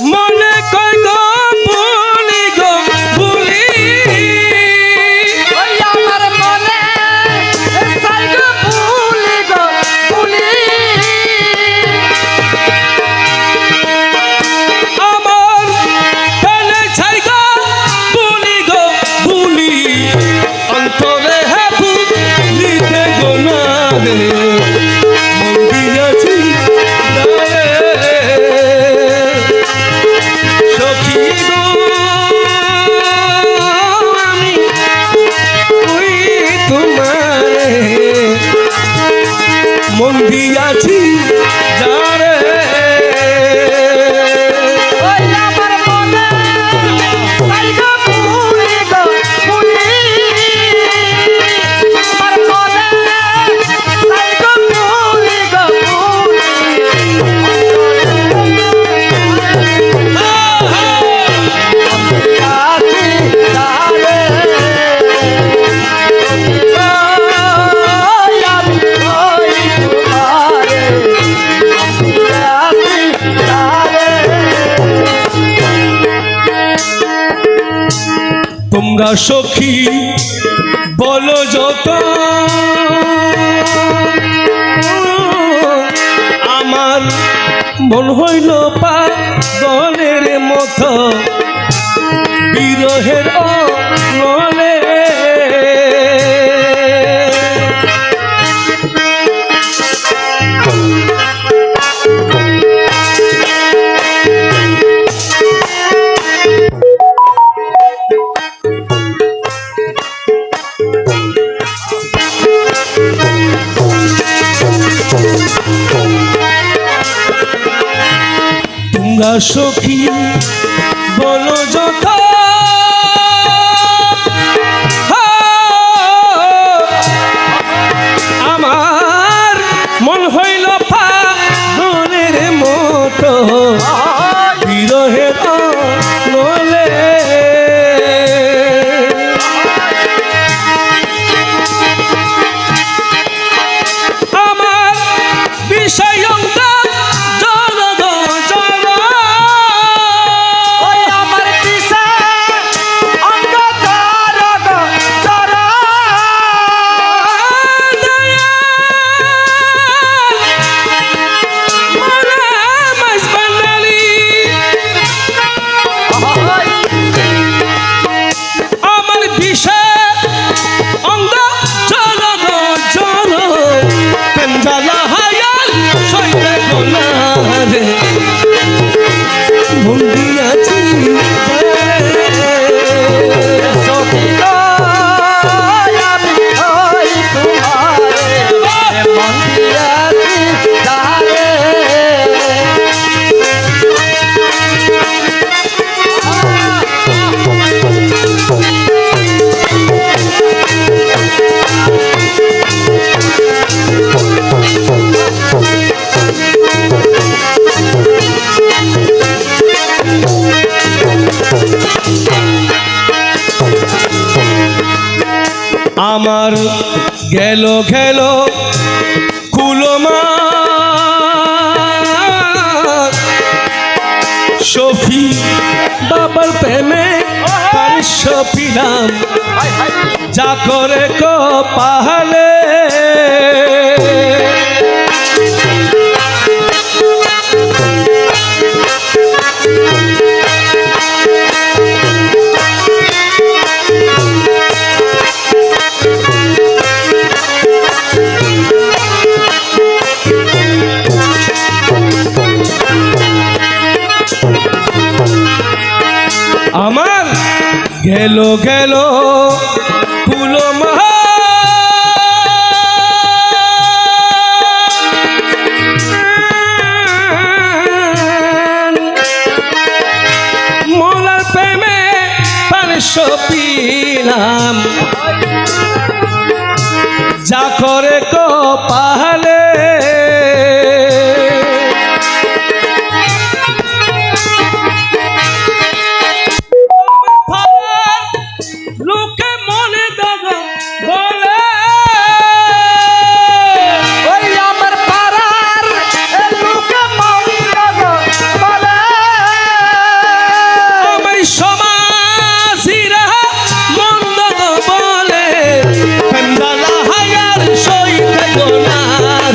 Mom. Ganga সখী বল যত। আমার মন হইল পা দলের মত। বিরহের অ সখী বলো যথা আমার গেল গেল কুলমা সফি বাবার প্রেমে সফিলাম যা করে কো পাহাড়ে গেল গেল ফুল মহা মলার প্রেমে পারশ পিলাম। যা করে কপালে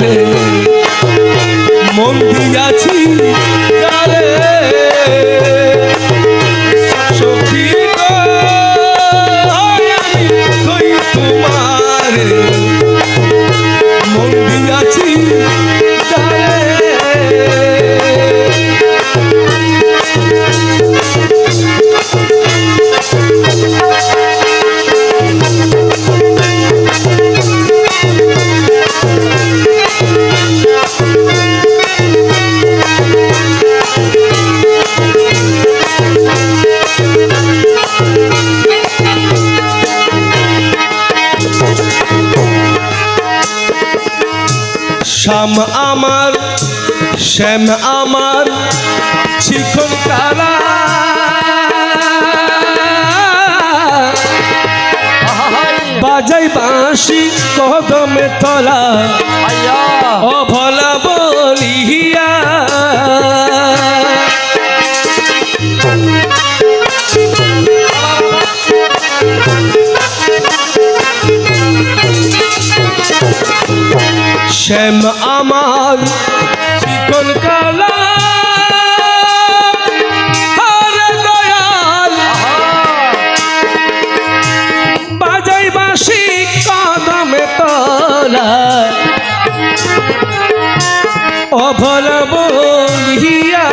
বলে মন দিয়াছি তোমার। মন দিয়াছি শ্যাম আমার শ্যাম আমার চিকন তারা। বাজাই বাঁশি কদমে তলা। ও ভোলা বলিয়া। শ্যাম বলিয়া